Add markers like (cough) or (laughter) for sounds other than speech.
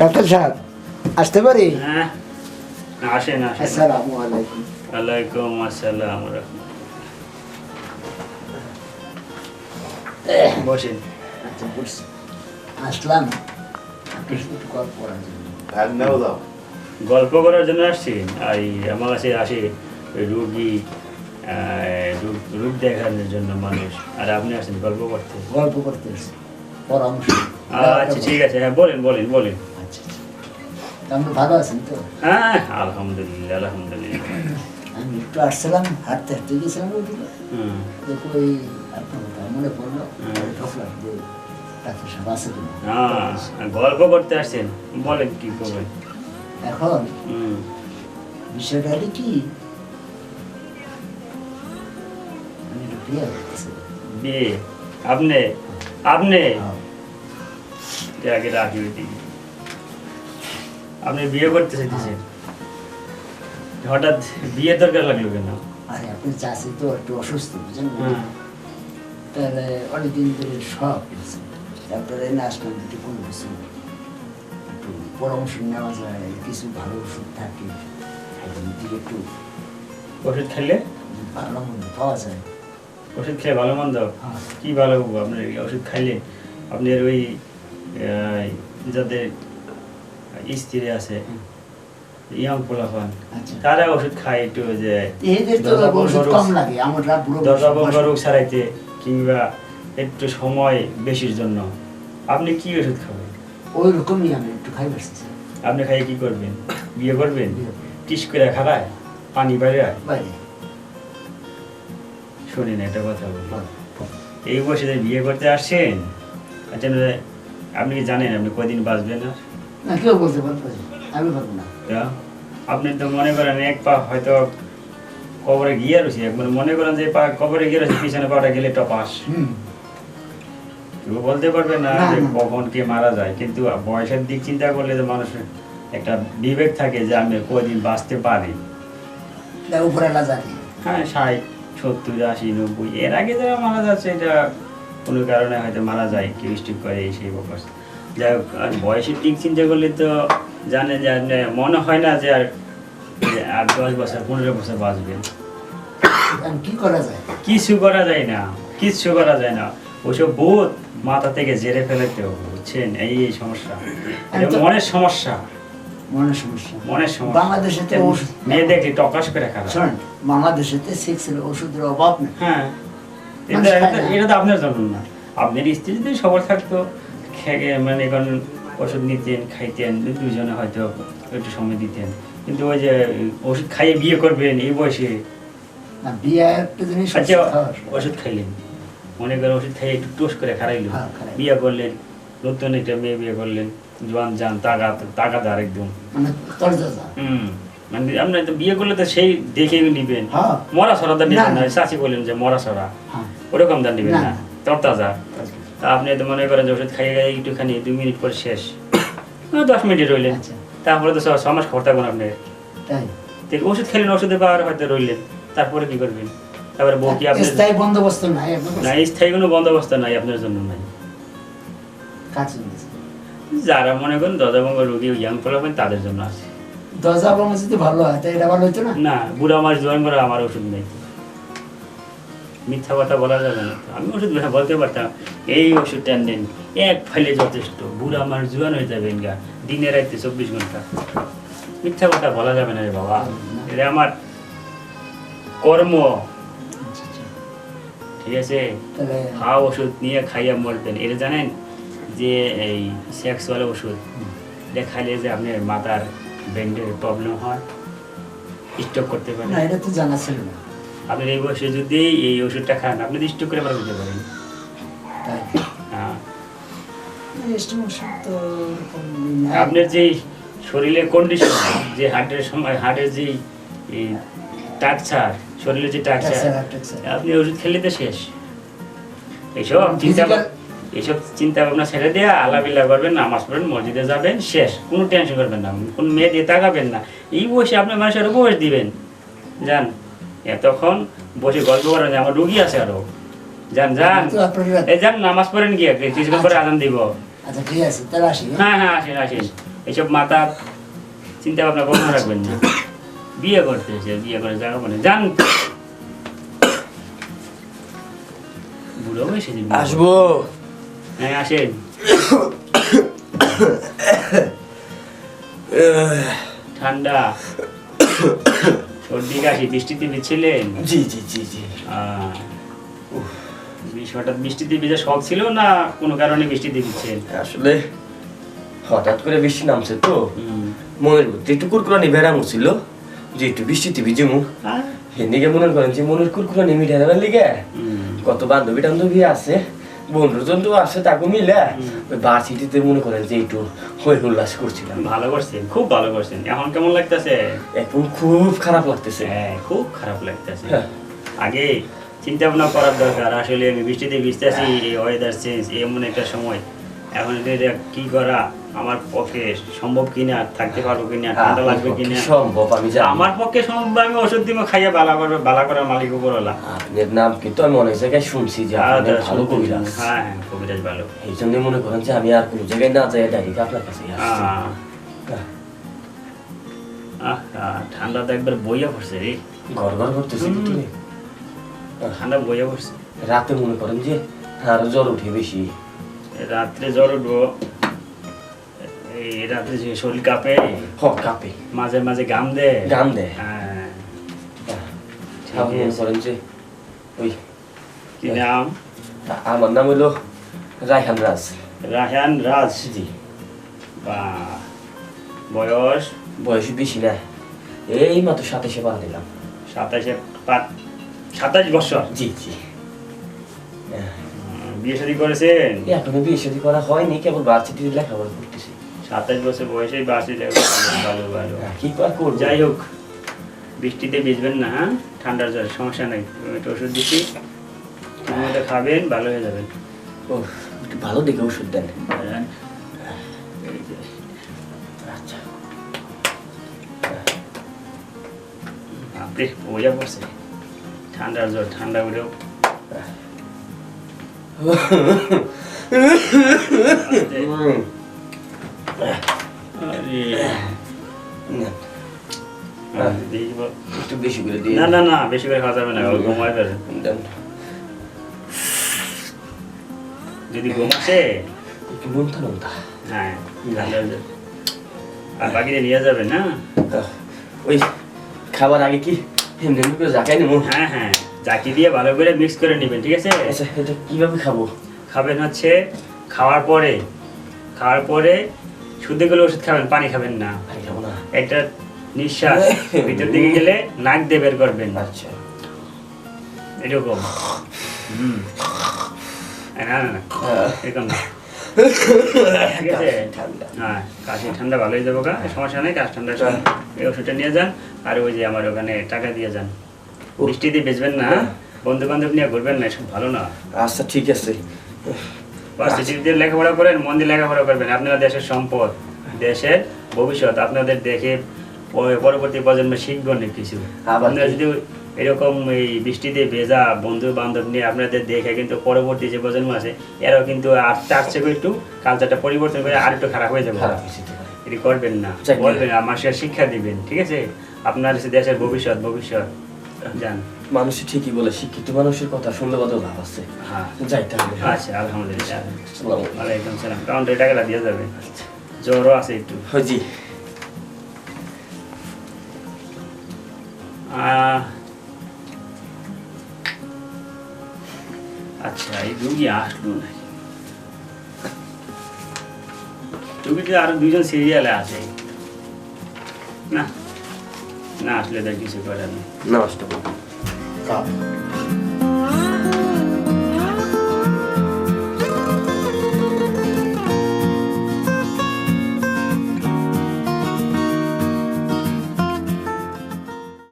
Doctor সাহেব আসতে পারি? হ্যাঁ আসেন আসেন। আসসালামু আলাইকুম। ওয়ালাইকুম আসসালাম বসেন। আচ্ছা আসলাম। একটু গল্প করার জন্য। আসছি নেও দাও। গল্প করার জন্য আসছেন আর এই আমার কাছে আসে ওই রুগী রোগ দেখানোর জন্য মানুষ। আর আপনি আসেন গল্প করতে। গল্প করতে পরামর্শ। আচ্ছা ঠিক আছে। হ্যাঁ বলেন বলেন বলেন। আচ্ছা। আচ্ছা আপনি ভালো আছেন তো? হ্যাঁ আলহামদুলিল্লাহ আলহামদুলিল্লাহ। আমি একটু আসছিলাম হাঁটতে হাঁটতে গেছিলাম ওইদিকে। দেখো ওই আপনার মনে পড়ল ঢোকলাম যে ডাক্তার সাহেব আছে কিনা? হ্যাঁ গল্প করতে আসছেন বলেন কি করবেন? এখন বিষয়টা হলো কি? বিয়ে আপনি? আপনি? হ্যাঁ। আগে রাখি ওইদিকে। আপনি বিয়ে করতে চাইতেছেন। হঠাৎ বিয়ে দরকার লাগল কেন? আরে আপনি চাষি তো একটু অসুস্থ বুঝলেন? তাহলে অনেকদিন ধরে সব তারপরে আসলাম কোনো কিছু একটু পরামর্শ নেওয়া যায় কিছু ভালো ওষুধ থাকে দিকে একটু ওষুধ খেলে? ভালো মন্দ পাওয়া যায়। ওষুধ খেলে ভালো মন্দ? হ্যাঁ। কি ভালো হব? আপনার ওষুধ খাইলে আপনার ওই যাদের স্ত্রী আছে ইয়াং পোলাপান তারা ওষুধ খায় একটু যে রোগ- সারাইতে কিংবা একটু সময় বেশির জন্য। আপনি কি ওষুধ খাবেন? ওই রকমই আমি একটু খাই আপনি খাইয়ে কি করবেন? বিয়ে করবেন? টিস করে খারায় পানি বাইরে বাইরে। একটা কথা বলি। এই বয়সে বিয়ে করতে আসছেন আচ্ছা আপনি কি জানেন আপনি কদিন বাঁচবেন আর? না কেউ বলতে পারবে আমি পারব না। আপনি তো মনে করেন এক পা হয়তো কবরে গিয়ে রয়েছে একবার মনে করেন যে পা কবরে গিয়ে রয়েছে পিছনে পাটা গেলে টপাস কেউ বলতে পারবে না যে কখন কে মারা যায় কিন্তু বয়সের দিক চিন্তা করলে তো মানুষের একটা বিবেক থাকে যে আমি কদিন বাঁচতে পারি। উপরে হ্যাঁ ষাট সত্তর আশি নব্বই এর আগে যারা মারা যাচ্ছে এটা কোনো কারণে হয়তো মারা যায় কেউ স্টিক করে এই সেই ব্যাপার যাই হোক আর বয়সের দিক চিন্তা করলে তো জানে যে মনে হয় না যে আর আর দশ বছর পনেরো বছর বাঁচবেন এখন কি করা যায়? কিছু করা যায় না কিচ্ছু করা যায় না। ওইসব বোধ মাথা থেকে জেরে ফেলাতে হবে বুঝছেন? এই এই সমস্যা। মনের সমস্যা। মনের সমস্যা। মনের সমস্যা। বাংলাদেশে তো মেয়ে দেখলে টকাশ করে খারাপ? শোন বাংলাদেশে তো সেক্সের ওষুধের অভাব নেই। হ্যাঁ। এটা- তো আপনার জন্য না। আপনার স্ত্রী যদি সবার থাকতো খেয়ে মানে এখন ওষুধ নিতেন খাইতেন দুজনে হয়তো একটু সময় দিতেন। কিন্তু ওই যে ওষুধ খাইয়ে বিয়ে করবেন এই বয়সে? আচ্ছা ওষুধ খাইলেন। মনে করেন ওষুধ খাইয়ে একটু টোস করে খারাইলেন হ্যাঁ, বিয়ে করলেন নতুন একটা মেয়ে বিয়ে করলেন জোয়ান যান তাগা তাগাদার একদম। মানে হুম মানে আপনার তো বিয়ে করলে তো সেই দেখে নিবেন। হ্যাঁ। মরা সরা দান নিবেন না। চাচি বললেন যে মরা সরা। হ্যাঁ। ওরকম দান নিবেন না। তরতাজা। তা আপনি তো মনে করেন যে ওষুধ খাইয়ে গিয়ে একটুখানি দুই মিনিট পর শেষ। দশ মিনিট রইলেন। আচ্ছা। তারপরে তো ছ- মাস খরচ থাকবেন আপনি তাই? ওষুধ খেলেন ওষুধের পাওয়ার হয়তো রইলেন। তারপরে কি করবেন? তারপরে বউ কি আপনার স্থায়ী বন্দোবস্ত নাই না স্থায়ী কোনো বন্দোবস্ত নাই আপনার জন্য নাই। যারা মনে করেন দজাভঙ্গ রোগী ইয়াং ফলাফেন তাদের জন্য আছে। দরজা বঙ্গ যদি ভালো হয় তাই এটা ভালো হইতো না? না বুড়া মাস জোয়ান করা আমার ওষুধ নেই। মিথ্যা কথা বলা যাবে না। আমি ওষুধ না বলতে পারতাম এই ওষুধটা নেন এক ফাইলে যথেষ্ট বুড়া আমার জোয়ান হয়ে যাবেন গা দিনে রাইতে চব্বিশ ঘণ্টা। মিথ্যা কথা বলা যাবে না রে বাবা। এটা আমার কর্ম। ঠিক আছে? খাওয়া ওষুধ নিয়ে খাইয়া মরবেন। এটা জানেন যে এই সেক্সওয়াল ওষুধ এটা খাইলে যে আপনার মাথার ব্যান্ডের প্রবলেম হয়। স্টক করতে পারেন এটা তো জানা ছিল না। আপনার এই বয়সে যদি এই ওষুধটা খান আপনি স্টক করে মারা যেতে পারেন। হ্যাঁ। আপনার যে শরীরের কন্ডিশন যে হার্টের সময় হার্টের যে এই টাকচার শরীরের যে টাকচার। আপনি ওষুধ খেলে তো শেষ। এইসব চিন্তা এইসব চিন্তা ভাবনা ছেড়ে দেওয়া আলাবিল্লা করবেন নামাজ পড়বেন মসজিদে যাবেন শেষ। কোনো টেনশন করবেন না কোনো মেয়ে দিয়ে তাকাবেন না। এই বসে আপনি মানুষের বয়স দিবেন। যান এতক্ষণ বসে গল্প করেন যে আমার রুগী আছে আরও। যান যান। এই যান নামাজ পড়েন গিয়ে কিছুক্ষণ পরে আজান দিব। আচ্ছা ঠিক আছে তাহলে আসি হ্যাঁ? হ্যাঁ হ্যাঁ আসেন আসেন। এসব মাথা চিন্তা ভাবনা কখনো রাখবেন না। বিয়ে করতেছে বিয়ে করে জায়গা মানে যান। বুড়ো বয়সে আসব। হ্যাঁ আসেন। (coughs) ঠান্ডা। সর্দি কাশি বৃষ্টিতে ভিজছিলেন? জি জি জি জি। হঠাৎ বৃষ্টিতে ভিজে শখ ছিল না কোনো কারণে বৃষ্টিতে ভিজছেন? আসলে হঠাৎ করে বৃষ্টি নামছে তো। হুম। মনের মধ্যে একটু কুরকুরানি বেড়ামো ছিল যে একটু বৃষ্টিতে মনে করেন যে মনের কুরকুরানি মিঠে দেওয়ার লিগে কত বান্ধবী টান্ধবী আছে। বন্ধু জন্তু আছে তাকে মিলে। ওই ভার্সিটিতে মনে করেন যে একটু হই উল্লাস করছিলাম। ভালো করছেন খুব ভালো করছেন এখন কেমন লাগতেছে? এখন খুব খারাপ লাগতেছে। হ্যাঁ খুব খারাপ লাগতেছে। হ্যাঁ। আগে চিন্তা ভাবনা করার দরকার। আসলে আমি বৃষ্টিতে ভিজতেছি এই ওয়েদার চেঞ্জ এমন একটা সময়। এখন এটা কি করা আমার পক্ষে সম্ভব কিনা থাকতে পারব কিনা ঠান্ডা লাগবে কিনা? সম্ভব? আমি আমার পক্ষে সম্ভব আমি ওষুধ দিব খাইয়া বালা করবে বালা করার মালিক উপরওয়ালা। আপনার নাম কিন্তু আমি অনেক জায়গায় শুনছি যে আপনি ভালো কবিরাজ। হ্যাঁ হ্যাঁ কবিরাজ ভালো। এই জন্য মনে করেন যে আমি আর কোনো জায়গায় না যাই ডাইরেক্ট আপনার কাছে ঠান্ডা তো একবার বইয়া পড়ছে রে। ঘর ঘর করতেছি ঠান্ডা বইয়া পড়ছে। রাতে মনে করেন যে আরও জ্বর উঠে বেশি। রাত্রে জ্বর উঠবো। এই রাত্রে শরীর কাঁপে হ কাঁপে। মাঝে মাঝে গাম দে। গাম দেয়। হ্যাঁ। আছে। করেন যে ওই কি নাম? আমার নাম হলো রায়হান রাজ। রাহান রাজ? জি। বা বয়স? বয়স বেশি না। এই মাত্র সাতাশে পার দিলাম সাতাশে পাঁচ সাতাশ বছর? জি জি। হ্যাঁ। বিয়ে শাদী করেছেন এখনও বিয়ে শাদী করা হয়নি কেবল ভার্সিটিতে লেখাপড়া করতেছি। সাতাশ বছর বয়সে বাসে ভালো ভালো। কি করব? যাই হোক বৃষ্টিতে ভিজবেন না হ্যাঁ? ঠান্ডার জ্বর সমস্যা নেই। একটু ওষুধ দিচ্ছি সময়টা খাবেন ভালো হয়ে যাবেন। ও একটু ভালো দেখে ওষুধ দেন। হ্যাঁ। আচ্ছা। আপনি বোঝা পড়ছে ঠান্ডার জ্বর ঠান্ডা উঠেও একটু বেশি করে দিয়ে না না না বেশি করে খাওয়া যাবে না ওর ঘুমায় যদি ঘুম আসে? একটু নুনতা নুনতা হ্যাঁ আর বাকিটা নিয়ে যাবেন না? ওই খাবার আগে কি এমনি এমনি করে জাকাই নেব? হ্যাঁ হ্যাঁ। জাকি দিয়ে ভালো করে মিক্স করে নেবেন ঠিক আছে? আচ্ছা এটা কীভাবে খাব? খাবেন হচ্ছে খাওয়ার পরে খাওয়ার পরে শুদ্ধ গেলে ওষুধ খাবেন পানি খাবেন না। একটা নিঃশ্বাস ভিতর দিকে গেলে নাক দিয়ে বের করবেন। আচ্ছা। এরকম। হুম। এ, না না না। এরকম না। ঠিক আছে? ঠান্ডা। হ্যাঁ কাশি ঠান্ডা ভালোই যাব গা সমস্যা নেই কাশ ঠান্ডা এই ওষুধটা নিয়ে যান আর ওই যে আমার ওখানে টাকা দিয়ে যান। বৃষ্টিতে বেচবেন না বন্ধু বান্ধব নিয়ে ঘুরবেন না এসব ভালো না। আচ্ছা ঠিক আছে। ভার্সিটিতে লেখাপড়া করেন মন দিয়ে লেখাপড়া করবেন আপনারা দেশের সম্পদ দেশের ভবিষ্যৎ আপনাদের দেখে পরবর্তী প্রজন্ম শিখবে অনেক কিছু। আপনারা যদি এরকম এই বৃষ্টিতে ভেজা বন্ধু বান্ধব নিয়ে আপনাদের দেখে কিন্তু পরবর্তী যে প্রজন্ম আছে এরাও কিন্তু আর তার থেকে একটু কালচারটা পরিবর্তন করে আর একটু খারাপ হয়ে যাবে। এটি করবেন না বলবেন মানুষের শিক্ষা দিবেন ঠিক আছে? আপনার দেশের ভবিষ্যৎ ভবিষ্যৎ। জান। মানুষে ঠিকই বলে শিক্ষিত মানুষের কথা শুনলে কত লাভ আছে। হ্যাঁ। যাইতে হবে। আচ্ছা আলহামদুলিল্লাহ। ওয়ালাইকুম সালাম কাউন্টারে টাকাটা দিয়ে যাবে। জ্বরও আছে একটু। হ্যাঁ, জি। আচ্ছা এই রুগী আসলো না রুগীতে আরও দুজন সিরিয়ালে আছে। না? না আসলে তার কিছু না নেই নমস্কার